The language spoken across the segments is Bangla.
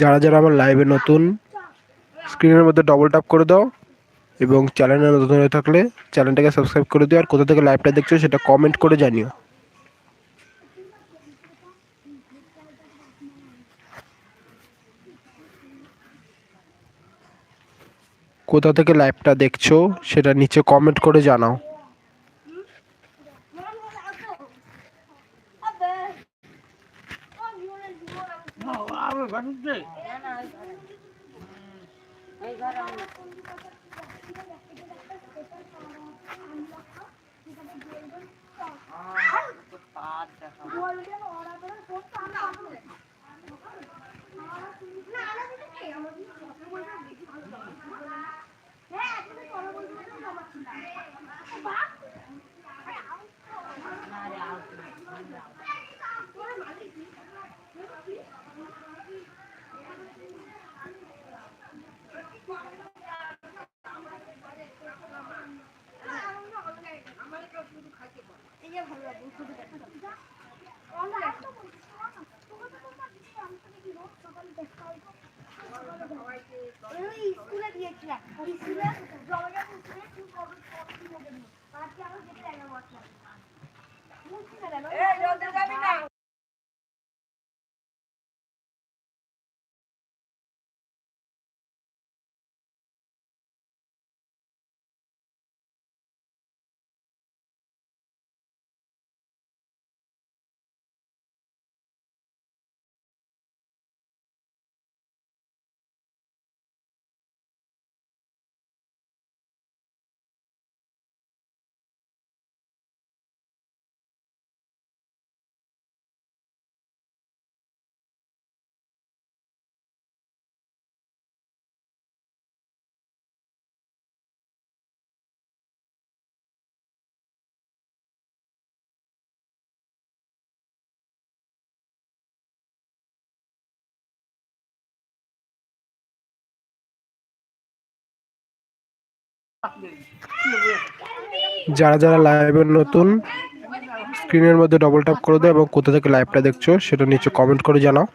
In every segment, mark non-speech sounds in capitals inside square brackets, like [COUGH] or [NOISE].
যারা যারা আমার লাইভে নতুন স্ক্রিনের মধ্যে ডবল ট্যাপ করে দাও এবং চ্যানেলে নতুন হয়ে থাকলে চ্যানেলটাকে সাবস্ক্রাইব করে দিও। আর কোথা থেকে লাইভটা দেখছ সেটা কমেন্ট করে জানিও। কোথা থেকে লাইভটা দেখছ সেটা নিচে কমেন্ট করে জানাও। স্কুলে যারা যারা লাইভে নতুন স্ক্রিনের মধ্যে ডবল ট্যাপ করে দাও এবং কোথা থেকে লাইভটা দেখছ সেটা নিচে কমেন্ট করে জানাও।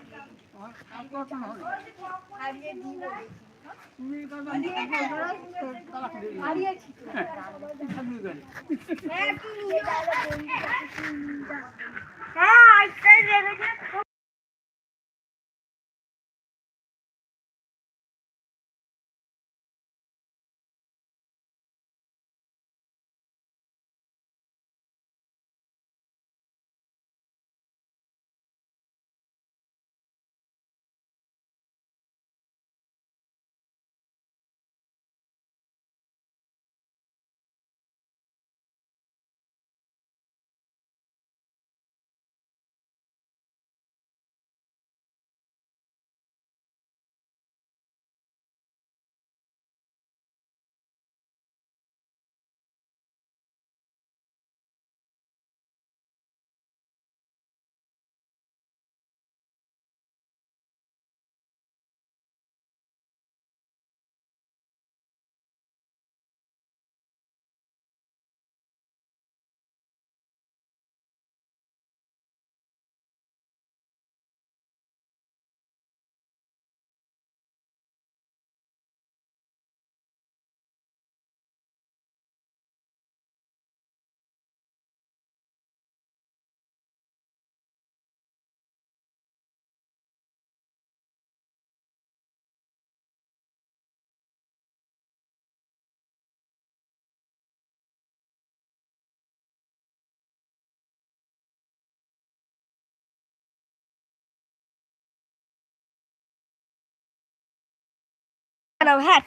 হ্যাঁ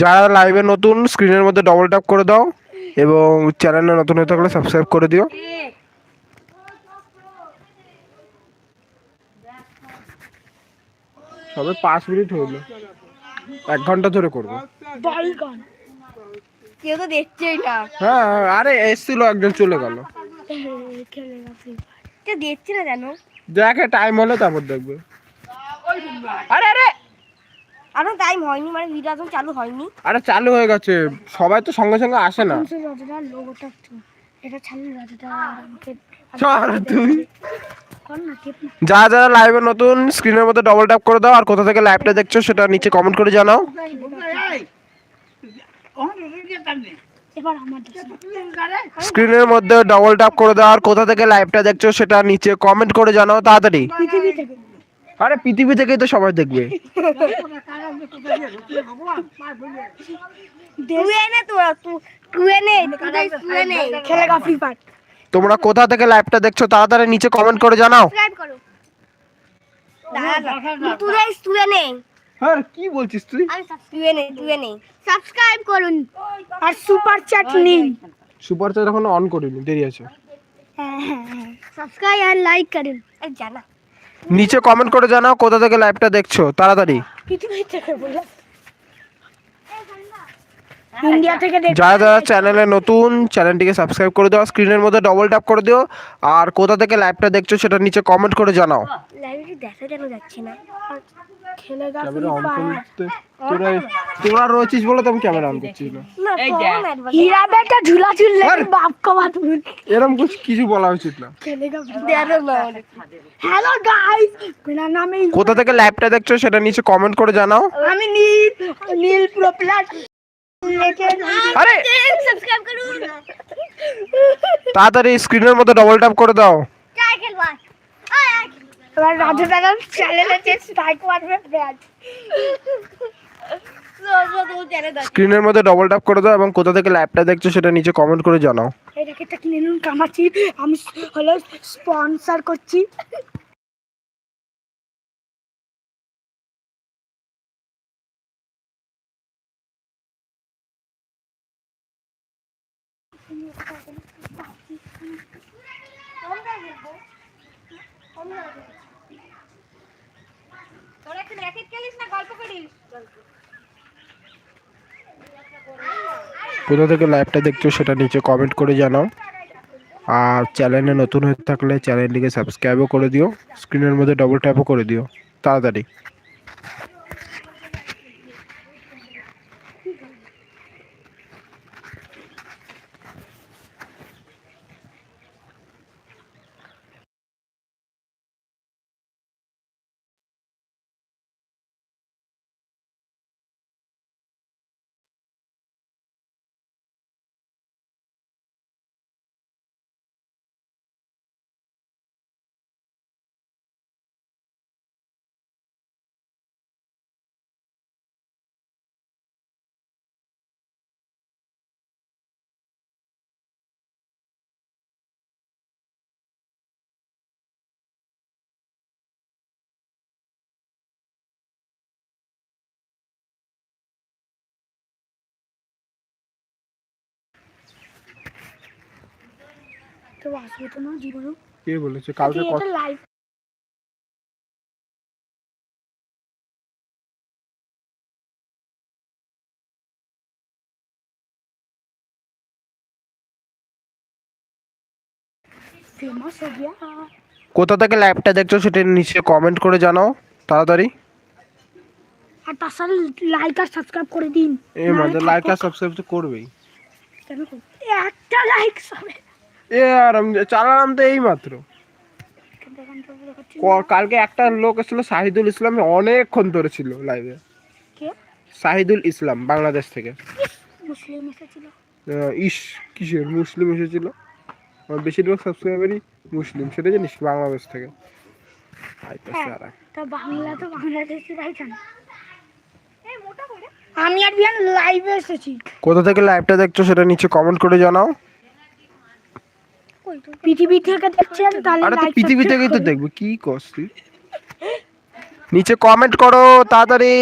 যারা লাইভে নতুন স্ক্রিনের মধ্যে ডবল ট্যাপ করে দাও এবং চ্যানেলে নতুন হয়ে থাকলে সাবস্ক্রাইব করে দিও। সবে পাঁচ মিনিট হলো। এক ঘণ্টা ধরে করব। কেউ তো দেখছেই না। হ্যাঁ আরে এসছিল একজন চলে গেল। দেখছে না জানো দেখে টাইম হলে তারপর দেখবে। আরে আরে এখনও টাইম হয়নি মানে ভিডিও এখন চালু হয়নি। আরে চালু হয়ে গেছে সবাই তো সঙ্গে সঙ্গে আসে না। যতটা লোগোটা এটা তুই যারা যারা লাইভে নতুন স্ক্রিনের মধ্যে ডবল ট্যাপ করে দাও আর কোথা থেকে লাইভটা দেখছ সেটা নিচে কমেন্ট করে জানাও। স্ক্রিনের মধ্যে ডবল ট্যাপ করে দাও আর কোথা থেকে লাইভটা দেখছ সেটা নিচে কমেন্ট করে জানাও তাড়াতাড়ি। আরে পৃথিবী থেকেই তো সবাই দেখবে। তুই এনে তোরা তুই এনে তুই এনে। খেলেগা ফ্রি ফায়ার তোমরা কোথা থেকে লাইভটা দেখছ তাড়াতাড়ি নিচে কমেন্ট করে জানাও। সাবস্ক্রাইব করো। তুই তুই এনে। হ্যাঁ কি বলছিস তুই? সাবস্ক্রাইব করুন। আর সুপার চ্যাট নিন। সুপার চ্যাট এখন অন করিনি দেরি আছে। সাবস্ক্রাইব আর লাইক করুন। জানা। নিচে কমেন্ট করে জানাও কোথা থেকে লাইভটা দেখছ তাড়াতাড়ি। যারা যারা চ্যানেলে নতুন চ্যানেলটিকে সাবস্ক্রাইব করে দাও স্ক্রিনের মধ্যে ডবল ট্যাপ করে দিও। আর কোথা থেকে লাইভটা দেখছ সেটা নিচে কমেন্ট করে জানাও। এরকম কিছু কিছু বলা উচিত না। কোথা থেকে লাইভটা দেখছ সেটা নিচে কমেন্ট করে জানাও। আমি নীল নীল আরে! সাবস্ক্রাইব করুন। তাড়াতাড়ি স্ক্রিনের মধ্যে ডবল ট্যাপ করে দাও। কাই খেলবা এবার রাজু দাদা চ্যানেল আছে স্ট্রাইক মারবে ব্যাট স্ক্রিনের মধ্যে ডবল ট্যাপ করে দাও এবং কোথা থেকে লাইভটা দেখছ সেটা নিচে কমেন্ট করে জানাও। কিনে নিন কামাচ্ছি। আমি হলো স্পন্সর করছি। কোথা থেকে লাইভটা দেখছ, সেটা নিচে কমেন্ট করে জানাও। আর চ্যানেলে নতুন হয়ে থাকলে চ্যানেলটিকে সাবস্ক্রাইবও করে দিও। স্ক্রিনের মধ্যে ডবল ট্যাপও করে দিও। তাড়াতাড়ি। তো আসবে তো না জীবনে কে বলেছে কালকে এটা লাইভ फेमस हो गया কোথা থেকে লাইভটা দেখছো সেটা নিচে কমেন্ট করে জানাও তাড়াতাড়ি আর তার সাথে লাইক আর সাবস্ক্রাইব করে দিন এ মাঝে লাইক আর সাবস্ক্রাইব তো করবেই কেন করবো? একটা লাইক সবে এ আর চালালাম তো এই মাত্র কালকে একটা লোক এসেছিল শাহিদুল ইসলাম অনেকক্ষণ ধরে ছিল লাইভে কে? শাহিদুল ইসলাম বাংলাদেশ থেকে। মুসলিম এসেছিল। ইস কিসের মুসলিম এসেছিল? আমার বেশিরভাগ সাবস্ক্রাইবারই মুসলিম সেটা জানিস? বাংলাদেশ থেকে। আর বাংলা তো জানে। আমি আর বিয়ান লাইভে এসেছি। কোথা থেকে লাইভটা দেখছ সেটা নিচে কমেন্ট করে জানাও। পৃথিবী থেকে দেখছেন তাহলে আরে তো পৃথিবী থেকেই তো দেখবে। কি করছ তুই? নিচে কমেন্ট করো তাড়াতাড়ি।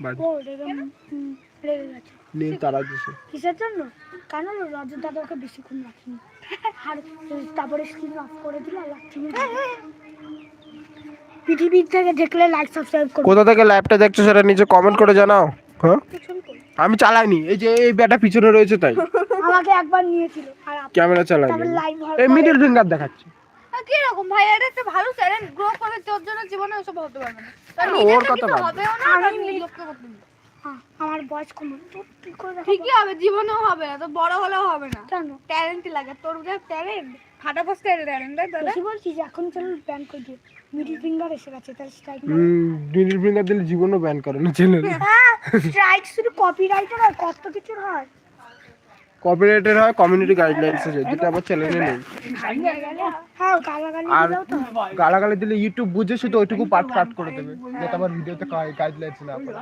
বাদ- ও রেগে হুম, রেগে গেছে নেই তারা দিছে কিসের জন্য? কেন রাজু দাদা বেশিক্ষণ রাখিনি। আর তারপরে স্ক্রিন অফ করে দিল আর রাখছি থেকে দেখলে লাইক সাবস্ক্রাইব করুন কোথা থেকে লাইভটা দেখছ সেটা নিচে কমেন্ট করে জানাও হ্যাঁ? আমি চালাইনি এই যে এই ব্যাটা পিছনে রয়েছে তাই। [LAUGHS] আমাকে একবার নিয়েছিল। আর ক্যামেরা তারপর এই মিডল ফিঙ্গার দেখাচ্ছে। কীরকম ভাই? এটা একটা ভালো চ্যানেল গ্রো করবে তোর জন্য জীবনে ওসব হতে পারবে না। তার ওর নিজের কথা কিছু হবেও না আমি- লোককে করতে হ্যাঁ আমার বয়স কম। তো কি করে ঠিকই হবে জীবনেও হবে না তো বড় হলেও হবে না। কেন? ট্যালেন্টই লাগে তোর যা ট্যালেন্ট ফাটা ফসকা ট্যালেন্ট তাই তো বেশি বলছিস এখন চলো ব্যান করে দিও। মিডিল ফিঙ্গার এসে গেছে তাহলে স্ট্রাইক মিডিল ফিঙ্গার দিলে জীবনও ব্যান করে না চ্যানেল স্ট্রাইক শুধু কপিরাইটের হয় কত কিছুর হয়। হয় কমিউনিটি গাইডলাইন্স আছে যেটা আমার চ্যানেলে নেই। আর। গালাগালি দিলে ইউটিউব বুঝে শুধু ওইটুকু পার্ট কাট করে দেবে যাতে আমার ভিডিওতে গাইডলাইন্স না পড়ে।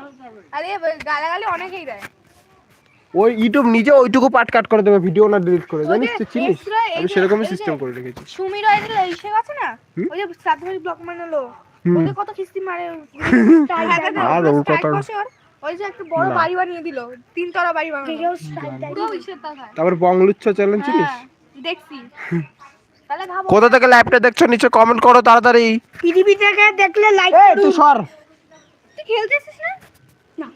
আরে গালাগালি অনেকেই দেয়। ওই ইউটিউব নিজে ওইটুকু পার্ট কাট করে দেবে ভিডিও না ডিলিট করে জানিস তুই চিনিস? আমি সেরকমই সিস্টেম করে রেখেছি। সুমির ওই যে ইসে গেছে না? ওই যে সাতভাই ব্লক। ওদের কত কিস্তি মারে। [LAUGHS] আর ওর। কথা-। ওই যে একটা বড় বাড়ি বানিয়ে দিল তিনতলা বাড়ি পুরো ইসের টাকায় তারপর বংলুচ্ছ চিনিস হ্যাঁ দেখছি। [LAUGHS] তাহলে ভাবো। কোথা থেকে লাইভটা দেখছ নিচে কমেন্ট করো তাড়াতাড়ি। পৃথিবী থেকে দেখলে লাইক তুই সর। তুই খেলতেছিস না? না।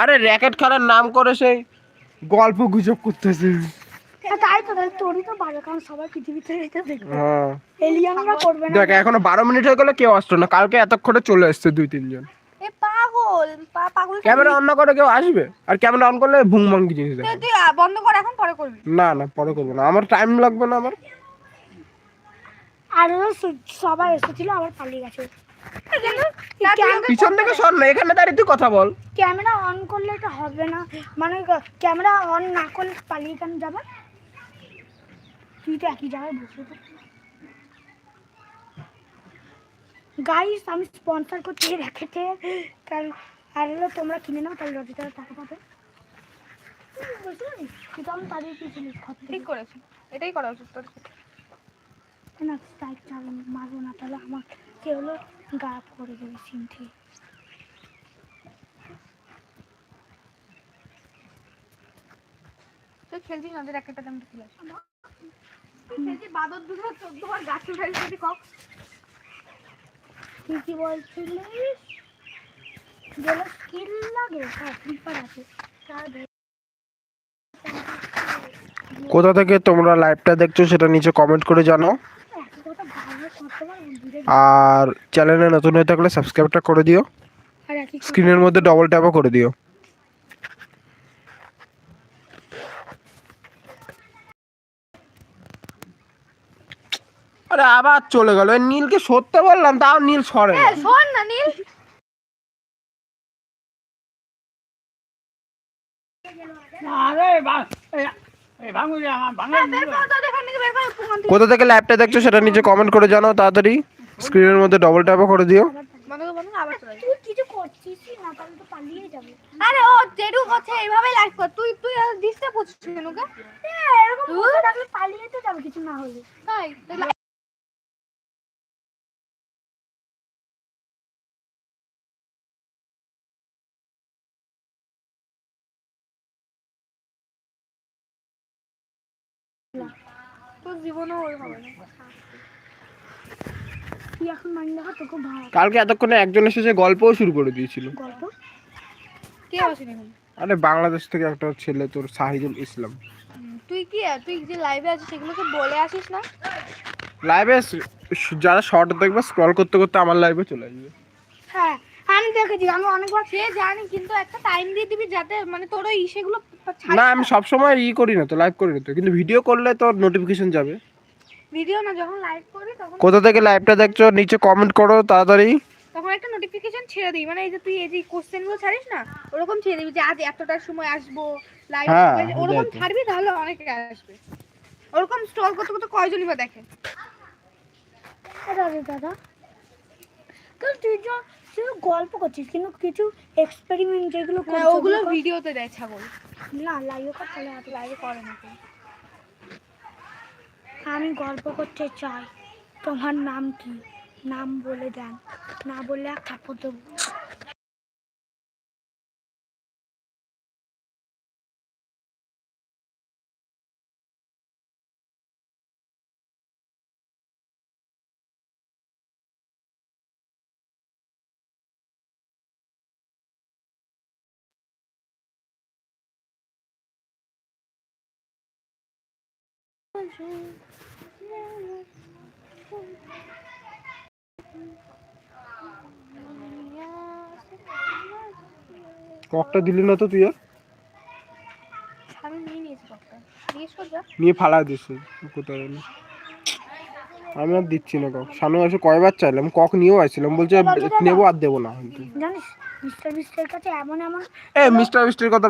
আরে র্যাকেট খেলার নাম করে সেই গল্প গুজব করতেছে। হ্যাঁ, তাই তো তোরই তো ভালো কারণ সবাই পৃথিবী এটা দেখবে। হ্যাঁ। এলিয়ানরা করবে না দেখ এখনও বারো মিনিট হয়ে গেলে কেউ আসতো না কালকে এতক্ষণে চলে এসছে দুই তিনজন। পাগল পাগল ক্যামেরা অন না করে কেউ আসবে? আর ক্যামেরা অন করলে ভুংমাঙ্গি জিনিস তুই তুই বন্ধ কর এখন পরে করবি। না না পরে করব না। আমার টাইম লাগবে না আমার। আর সবাই এসেছিল আবার পালিয়ে গেছে। পিছন থেকে সর না এখানে দাঁড়িয়ে তুই কথা বল। ক্যামেরা অন করলে এটা হবে না। মানে ক্যামেরা অন না করলে পালিয়ে কেন যাবে? তুই তো একই জায়গায় বসে গাইস আমি স্পন্সর করছি রেখেছে কারণ আর হলো তোমরা কিনে নাও তাহলে রবিটার টাকা পাবে। বুঝলি কিন্তু আমি তাদের পিছনে ঠিক করেছিস এটাই করা উচিত তোর না স্ট্রাইক চালানো মারবো না তাহলে আমার কে হলো গায়েব করে দেবে সিন থেকে। তুই খেলছিস একটা দাম খেলে। বাদর দুটো চোদ্দ বার গাছ যদি কক তুই কি বলছিলিস? যেন স্কিল লাগে। হ্যাঁ স্লিপার আছে। তার কোথা থেকে তোমরা লাইভটা দেখছ সেটা নিচে কমেন্ট করে জানাও দূরে আর চ্যানেলে নতুন হয়ে থাকলে সাবস্ক্রাইবটা করে দিও। স্ক্রিনের মধ্যে ডবল ট্যাপও করে দিও। আরে আবার চলে গেল। নীলকে সরতে বললাম তাও নীল সরে। শোন না নীল। থেকে। কোথা থেকে লাইভটা দেখছ সেটা নিচে কমেন্ট করে জানাও তাড়াতাড়ি। স্ক্রিনের মধ্যে ডবল ট্যাপও করে দিও। বন্ধ কর বন্ধ কর আবার চলে তুই কিছু করছিস না তাহলে তো পালিয়ে যাবে। আরে ও করছে এইভাবে কর। তুই তুই ডিস্টার্ব করছিস কেন ওকে? হ্যাঁ, এরকম থাকলে পালিয়ে তো যাবে কিছু না হলে। তাই জীবনেও ওই হবে না। তুই এখন মাইন্ড দেখা তোকে ভালো। কালকে এতক্ষণে একজন এসেছে গল্পও শুরু করে দিয়েছিল। গল্প? কে আসেন এখন আরে বাংলাদেশ থেকে একটা ছেলে তোর সাহিদুল ইসলাম। তুই কি তুই যে লাইভে আছিস সেগুলোকে বলে আসিস না? লাইভে যারা শর্ট দেখবে স্ক্রল করতে করতে আমার লাইভে চলে আসবে। হ্যাঁ আমি দেখেছি আমি অনেকবার সে জানি কিন্তু একটা টাইম দিয়ে দিবি যাতে মানে তোর ওই সেগুলো না আমি সবসময় ই করি না তো লাইভ করি না তো কিন্তু ভিডিও করলে তোর নোটিফিকেশন যাবে। ভিডিও না যখন লাইভ করি তখন কোথা থেকে লাইভটা দেখছ নিচে কমেন্ট করো তাড়াতাড়ি। তখন একটা নোটিফিকেশন ছেড়ে দিই মানে এই যে তুই এই যে কোশ্চেনগুলো ছাড়িস না ওরকম ছেড়ে দিবি যে আজ এতটার সময় আসব লাইভ হ্যাঁ, ওরকম ছাড়বি তাহলে অনেকে আসবে। ওরকম স্টল করতে করতে কয়জনই বা দেখে? দাদা দাদা কিন্তু তুই যে তুই গল্প করছিস কিন্তু কিছু এক্সপেরিমেন্ট যেগুলো হ্যাঁ করছিস ওগুলো ওগুলো ভিডিওতে দেয় ছাগল। না লাইভে কর তাহলে এত লাইভে করে না। আমি গল্প করতে চাই। তোমার নাম কি? নাম বলে দেন। না বলে এক থাপ্পড় দেবো ককটা দিলি না তো তুই আর? আমি নিয়ে নিয়েছি ককটা। জিজ্ঞেস করবা নিয়ে ফালা দিস কোথায় গেল আমি আর দিচ্ছি না কক। সামনে মাসে কয়বার চাইলাম কক নিয়েও আসছিলাম বলছে নেব আর দেবো না জানিস মিস্টার মিস্টার কাছে এমন এমন এ মিস্টার মিস্টার কথা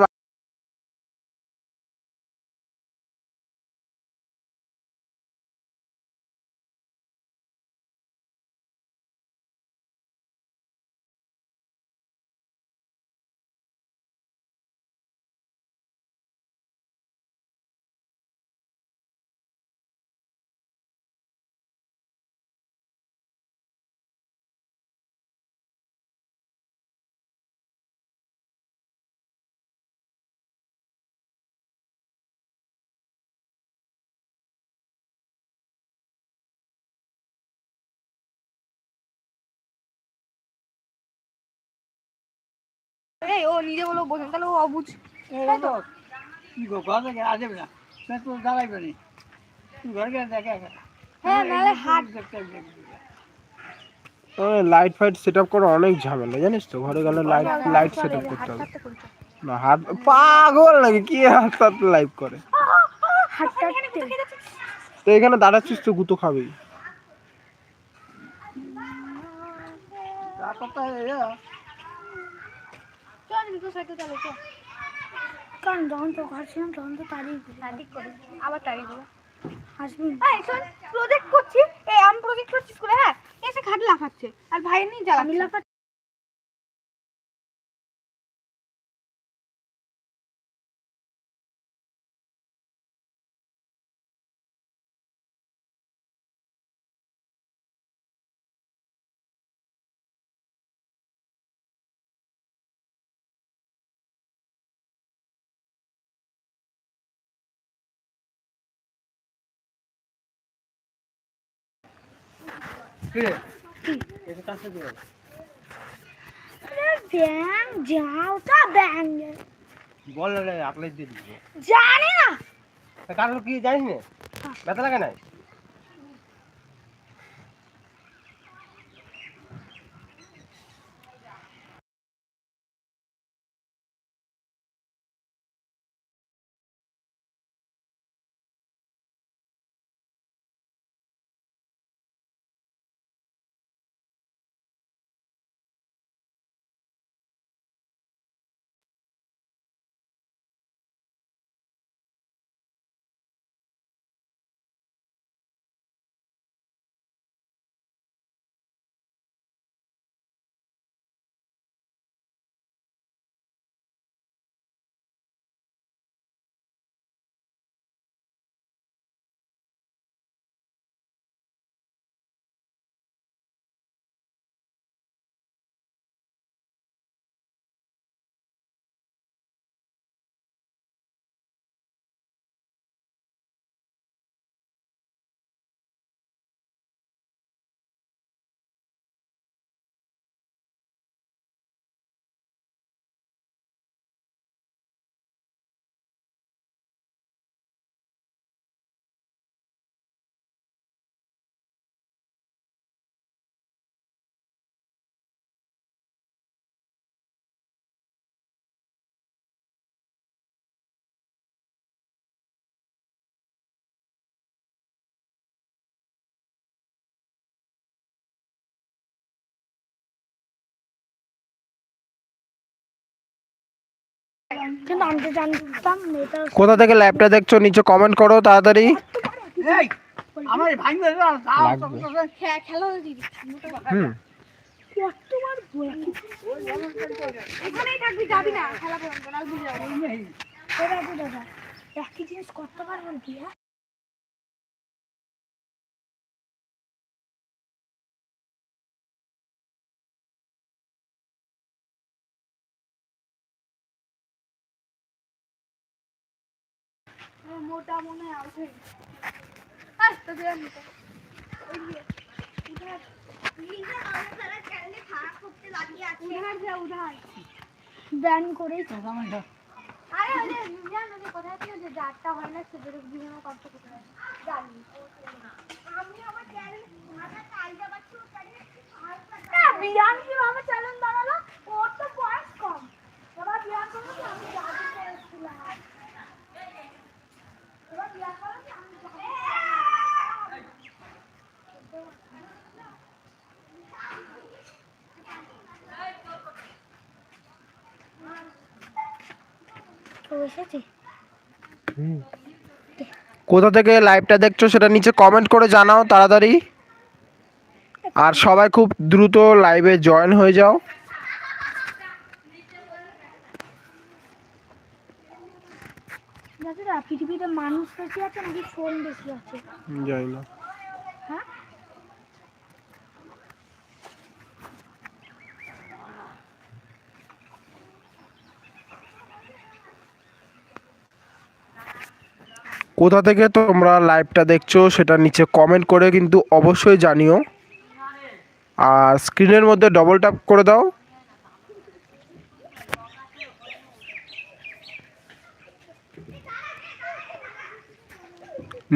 এই ও নিজে বলো বোঝেন তাহলে ও অবুঝ। তাই তো। কি গো ঘর থেকে আসবে না? সে তো দাঁড়াইবে নি ঘর গিয়ে দেখে হ্যাঁ নাহলে হাত লাইট ফাইট সেট আপ করা অনেক ঝামেলা জানিস তো? ঘরে গেলে লাইট লাইট সেট আপ করতে হবে। না হাত পাগল নাকি? কি হাত হাত লাইভ করে? তো এখানে দাঁড়াচ্ছিস তো গুতো খাবেই চল নিকো সাইকেল চালো চল কারণ যখন তো করছিলাম তখন তো তারই ঠিক করে আবার তাড়িয়ে দেবো আসবি? এই শোন প্রজেক্ট করছি। এই আমি প্রজেক্ট করছি স্কুলে হ্যাঁ? এসে খাট লাফাচ্ছে। আর ভাইয়ের নিয়ে আমি জ্বালাচ্ছে ব্যাং বল রে আপলাই দিয়ে দিবি। জানি না। কারণ কি জানিস না? ব্যথা লাগে নাই? কিন্তু আমি তো জানতাম এটা কোথা থেকে ল্যাবটা দেখছ? নিচে কমেন্ট করো তাড়াতাড়ি। আমার ভাঙবে না তাও তো লাগবে। তোকে খেলা দিদি। হুম। এখানেই থাকবি যাবি না? খেলা পর্যন্ত না। বুঝে যাব নেই দাদা দাদা একই জিনিস কতবার বলবি উধার। যা উধার ব্যান করেই তো আরে ওই যে কোথায় ছিল যে যারটা হয় না সেদের বিভিন্ন কষ্ট করতে হয়। জানি। আমি আমার চ্যানেল আমার কালকে বাচ্চা না বিয়ান কীভাবে চ্যালেঞ্জ বানালো? ওর তো বয়স কম। এবার বিয়ান এসেছে কোথা থেকে লাইভটা দেখছ সেটা নিচে কমেন্ট করে জানাও তাড়াতাড়ি। আর সবাই খুব দ্রুত লাইভে জয়েন হয়ে যাও। দাদা পৃথিবীতে মানুষ বেশি আছে নাকি ফোন বেশি আছে? যাই না হ্যাঁ কোথা থেকে তোমরা লাইভটা দেখছ সেটা নিচে কমেন্ট করে কিন্তু অবশ্যই জানিও। আর স্ক্রিনের মধ্যে ডবল ট্যাপ করে দাও।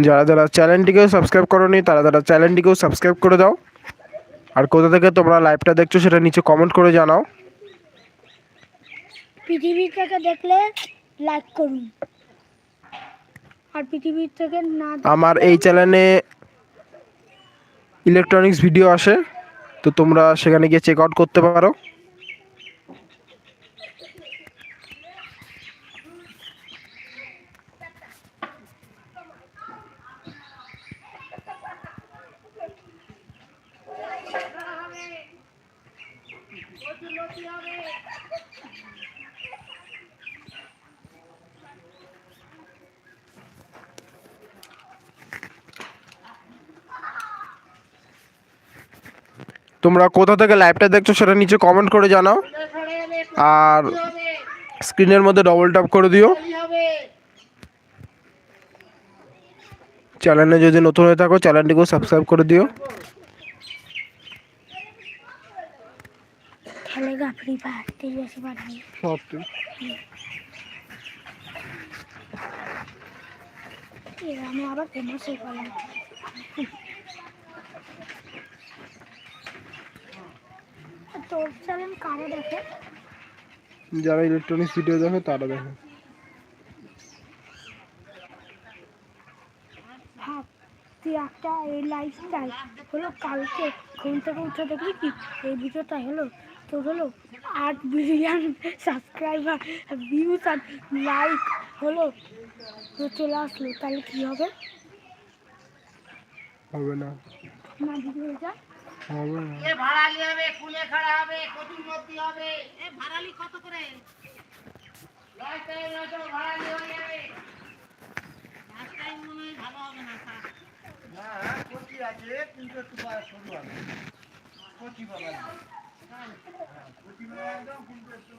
যারা যারা চ্যানেলটিকেও সাবস্ক্রাইব করোনি, তারা তারা চ্যানেলটিকেও সাবস্ক্রাইব করে দাও। আর কোথা থেকে তোমরা লাইভটা দেখছ সেটা নিচে কমেন্ট করে জানাও। পৃথিবী থেকে দেখলে লাইক করুন। আর পৃথিবীর থেকে না আমার এই চ্যানেলে ইলেকট্রনিক্স ভিডিও আসে, তো তোমরা সেখানে গিয়ে চেক আউট করতে পারো। তোমরা কোথা থেকে লাইভটা দেখছ সেটা নিচে কমেন্ট করে জানাও। আর স্ক্রিনের মধ্যে ডবল ট্যাপ করে দিও। চ্যানেলে যদি নতুন হয়ে থাকো চ্যানেলটিকেও সাবস্ক্রাইব করে দিও। আমি আবার ফেমাস হয়ে গেলাম তোর চ্যানেল কারে দেখে। যারা ইলেকট্রনিক্স ভিডিও দেখে তারা দেখে। ভাব তুই একটা এই লাইফস্টাইল হলো কালকে ঘুম থেকে উঠে দেখলি কি? এই ভিডিওটা হলো। তোর হলো আট বিলিয়ন সাবস্ক্রাইবার ভিউজ আর লাইক হলো। তো চলে আসলো তাহলে কি হবে? হবে না। না হয়ে না এ ভাড়ালি হবে কুলে খাড়া হবে কচুর মধ্যে হবে। এ ভাড়ালি কত করে? লয় টাইম নয়তো ভাড়ালি হয়ে যাবে। লাস্ট টাইম মনে হয় ভালো হবে না হ্যাঁ কচি আছে কিন্তু একটু সরু হবে। কচি বাবা। কচি বাবা একদম কিন্তু একটু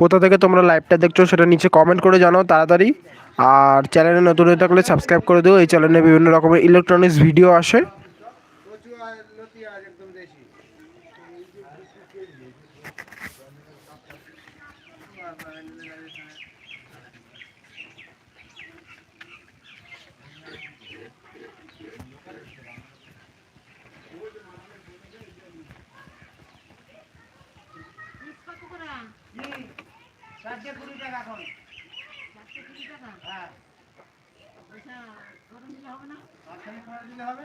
কোথা থেকে তোমরা লাইভটা দেখছ সেটা নিচে কমেন্ট করে জানাও তাড়াতাড়ি। আর চ্যানেলে নতুন হয়ে থাকলে সাবস্ক্রাইব করে দিও। এই চ্যানেলে বিভিন্ন রকমের ইলেকট্রনিক্স ভিডিও আসে কচু আর লতি আর একদম দেশি চারটে কুড়ি টাকা এখন হ্যাঁ মাঝখানে খাওয়া দিলে হবে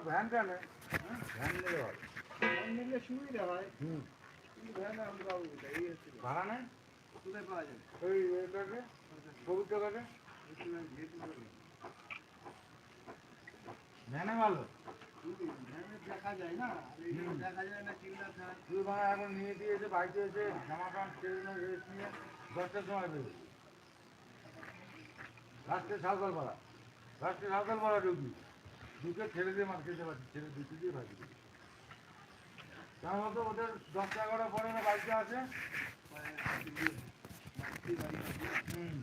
ভ্যান ভ্যান নিলে ভ্যান নিলে সুবিধা হয়। হুম। ইয়ে কোথায় পাওয়া দেখা যায় না? দেখা যায় না ভাড়া এখন নিয়ে দিয়েছে রেস্ট নিয়ে দশটার সময় বেরোবে রাষ্ট্রের সাঁওতাল পাড়া। রাষ্ট্রের সাঁওতাল পাড়া ঢুকি দুটো ছেড়ে দিয়ে মার খেতে পারছি, ছেলে দুটো দিয়ে ভাজি সাধারণত ওদের দশটা এগারো পরে না বাড়িতে আছে। হুম।